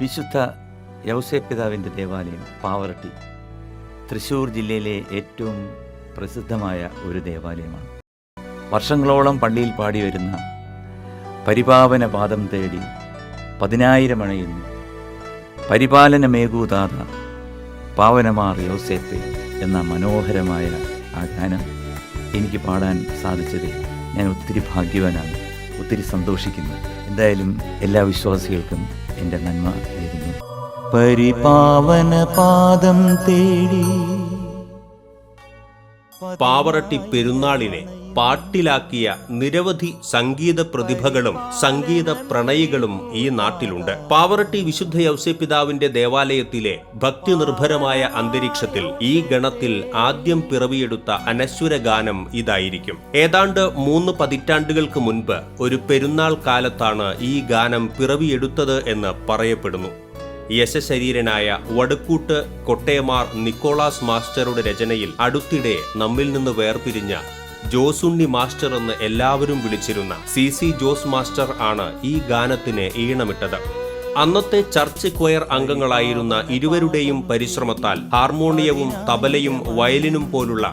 വിശുദ്ധ യൗസേപ്പിതാവിന്റെ ദേവാലയം പാവറട്ടി തൃശ്ശൂർ ജില്ലയിലെ ഏറ്റവും പ്രസിദ്ധമായ ഒരു ദേവാലയമാണ്. വർഷങ്ങളോളം പള്ളിയിൽ പാടി വരുന്ന പരിപാവന പാദം തേടി പതിനായിരം അണയുന്നു പരിപാലനമേകൂതാത പാവനമാർ യോസേപ്പെ എന്ന മനോഹരമായ ആ ഗാനം എനിക്ക് പാടാൻ സാധിച്ചതിൽ ഞാൻ ഒത്തിരി ഭാഗ്യവാനാണ് ഒത്തിരി സന്തോഷിക്കുന്നു. എന്തായാലും എല്ലാ വിശ്വാസികൾക്കും എന്റെ നന്മ ആയിരുന്നു പരിപാവന പാദം തേടി പാവറട്ടി പെരുന്നാളിനെ പാട്ടിലാക്കിയ നിരവധി സംഗീത പ്രതിഭകളും സംഗീത പ്രണയികളും ഈ നാട്ടിലുണ്ട്. പാവറട്ടി വിശുദ്ധ യൗസപിതാവിന്റെ ദേവാലയത്തിലെ ഭക്തി നിർഭരമായ അന്തരീക്ഷത്തിൽ ഈ ഗണത്തിൽ ആദ്യം പിറവിയെടുത്ത അനശ്വര ഗാനം ഇതായിരിക്കും. ഏതാണ്ട് മൂന്ന് പതിറ്റാണ്ടുകൾക്ക് മുൻപ് ഒരു പെരുന്നാൾ കാലത്താണ് ഈ ഗാനം പിറവിയെടുത്തത് എന്ന് പറയപ്പെടുന്നു. യശശരീരനായ വടുക്കൂട്ട് കൊട്ടയമാർ നിക്കോളാസ് മാസ്റ്ററുടെ രചനയിൽ അടുത്തിടെ നമ്മിൽ നിന്ന് വേർപിരിഞ്ഞ ജോസുണ്ണി മാസ്റ്റർ എന്ന് എല്ലാവരും വിളിച്ചിരുന്ന സി സി ജോസ് മാസ്റ്റർ ആണ് ഈ ഗാനത്തിന് ഈണമിട്ടത്. അന്നത്തെ ചർച്ച് ക്വയർ അംഗങ്ങളായിരുന്ന ഇരുവരുടെയും പരിശ്രമത്താൽ ഹാർമോണിയവും തബലയും വയലിനും പോലുള്ള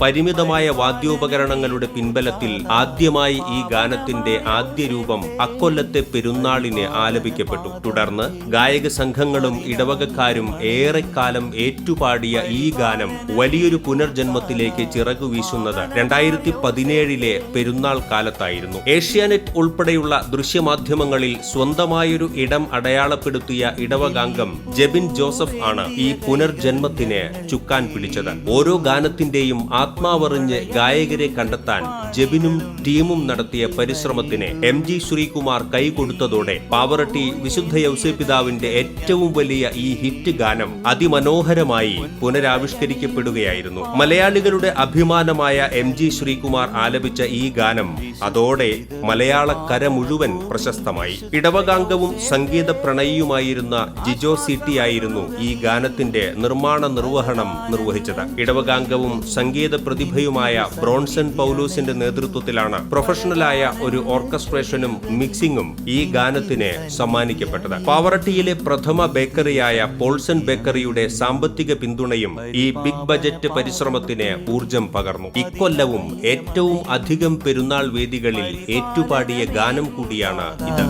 പരിമിതമായ വാദ്യോപകരണങ്ങളുടെ പിൻബലത്തിൽ ആദ്യമായി ഈ ഗാനത്തിന്റെ ആദ്യ രൂപം അക്കൊല്ലത്തെ പെരുന്നാളിനെ ആലപിക്കപ്പെട്ടു. തുടർന്ന് ഗായക സംഘങ്ങളും ഇടവകക്കാരും ഏറെക്കാലം ഏറ്റുപാടിയ ഈ ഗാനം വലിയൊരു പുനർജന്മത്തിലേക്ക് ചിറകു വീശുന്നത് രണ്ടായിരത്തി പതിനേഴിലെ പെരുന്നാൾ കാലത്തായിരുന്നു. ഏഷ്യാനെറ്റ് ഉൾപ്പെടെയുള്ള ദൃശ്യമാധ്യമങ്ങളിൽ സ്വന്തമായൊരു ഇടം അടയാളപ്പെടുത്തിയ ഇടവകാംഗം ജെബിൻ ജോസഫ് ആണ് ഈ പുനർജന്മത്തിന് ചുക്കാൻ പിടിച്ചത്. ഓരോ ഗാനത്തിന്റെയും ആത്മാവറിഞ്ഞ് ഗായകരെ കണ്ടെത്താൻ ജബിനും ടീമും നടത്തിയ പരിശ്രമത്തിന് എം ജി ശ്രീകുമാർ കൈകൊടുത്തതോടെ പാവറട്ടി വിശുദ്ധ യൗസേപിതാവിന്റെ ഏറ്റവും വലിയ ഈ ഹിറ്റ് ഗാനം അതിമനോഹരമായി പുനരാവിഷ്കരിക്കപ്പെടുകയായിരുന്നു. മലയാളികളുടെ അഭിമാനമായ എം ജി ശ്രീകുമാർ ആലപിച്ച ഈ ഗാനം അതോടെ മലയാള കര മുഴുവൻ പ്രശസ്തമായി. ഇടവകാംഗവും സംഗീത പ്രണയിയുമായിരുന്ന ജിജോ സിറ്റി ആയിരുന്നു ഈ ഗാനത്തിന്റെ നിർമ്മാണ നിർവഹണം നിർവഹിച്ചത്. ഇടവകാംഗവും സംഗീത പ്രതിഭയുമായ ബ്രോൺസൺ പൗലൂസിന്റെ നേതൃത്വത്തിലാണ് പ്രൊഫഷണലായ ഒരു ഓർക്കസ്ട്രേഷനും മിക്സിംഗും ഈ ഗാനത്തിന് സമ്മാനിക്കപ്പെട്ടത്. പാവറട്ടിയിലെ പ്രഥമ ബേക്കറിയായ പോൾസൺ ബേക്കറിയുടെ സാമ്പത്തിക പിന്തുണയും ഈ ബിഗ് ബജറ്റ് പരിശ്രമത്തിന് ഊർജം പകർന്നു. ഇക്കൊല്ലവും ഏറ്റവും അധികം പെരുന്നാൾ വേദികളിൽ ഏറ്റുപാടിയ ഗാനം കൂടിയാണ് ഇത്.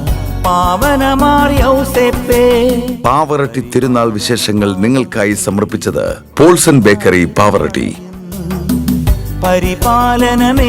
പാവറട്ടി തിരുനാൾ വിശേഷങ്ങൾ നിങ്ങൾക്കായി സമർപ്പിച്ചത് പോൾസൺ ബേക്കറി പാവറട്ടി. പരിപാലനമേകൂത്താതാ